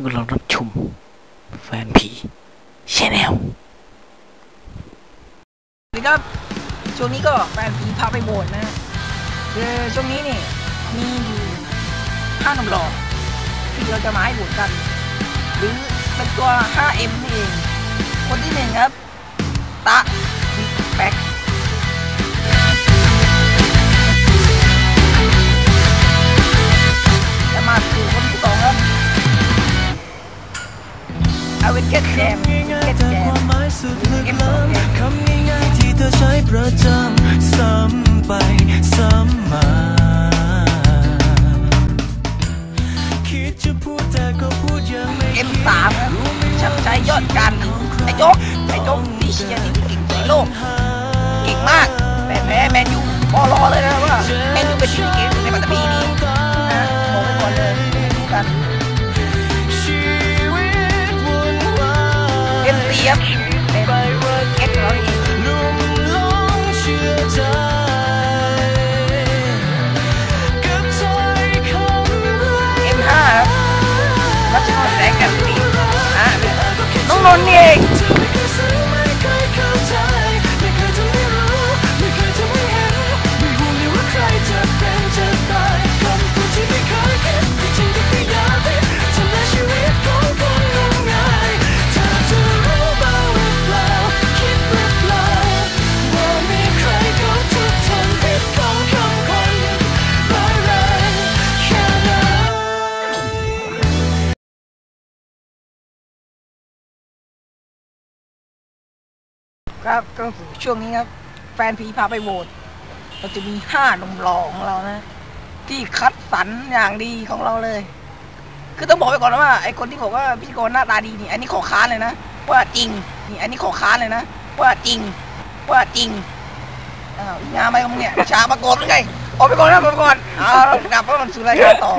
านกำลังรับชมแฟนผีชแนลสวัสดีครับช่วงนี้ก็แฟนผีพาไปโบสถ์นะคือช่วงนี้นี่มีอยู่ห้าหนุ่หลออที่เราจะมาให้โบสถ์กัน หรือเป็นตัว 5M นี่เอง คนที่หนึ่งครับ ตะ เวนเกตแจมเกตแจมความหมายสุดลึกล้ำคำง่ายๆที่เธอใช้ประจำซ้ำไปซ้ำมาคิดจะพูดแต่ก็พูดยังไม่เอ็มสามครับชักใจยอดการไอ้โจ๊กไอ้โจ๊กที่เชียร์นี่เก่งในโลกเก่งมากแต่แพ้แมนยูพอรอเลยนะว่า น้ ครับก็ช่วงนี้ครับ แฟนผีพาไปโหวตเราจะมีห้าหนุ่มหล่อของเรานะ ที่คัดสรรอย่างดีของเราเลย คือต้องบอกไปก่อนนะว่าไอ้คนที่บอกว่าพิธีกรหน้าตาดีนี่อันนี้ขอค้านเลยนะว่าจริงนี่อันนี้ขอค้านเลยนะว่าจริงว่าจริงอ้าวงามอะไรของมึงเนี่ยชามากนหรือไงออกไปก่อนนะออกไปก่อนเอากลับมาสู่รายการต่อ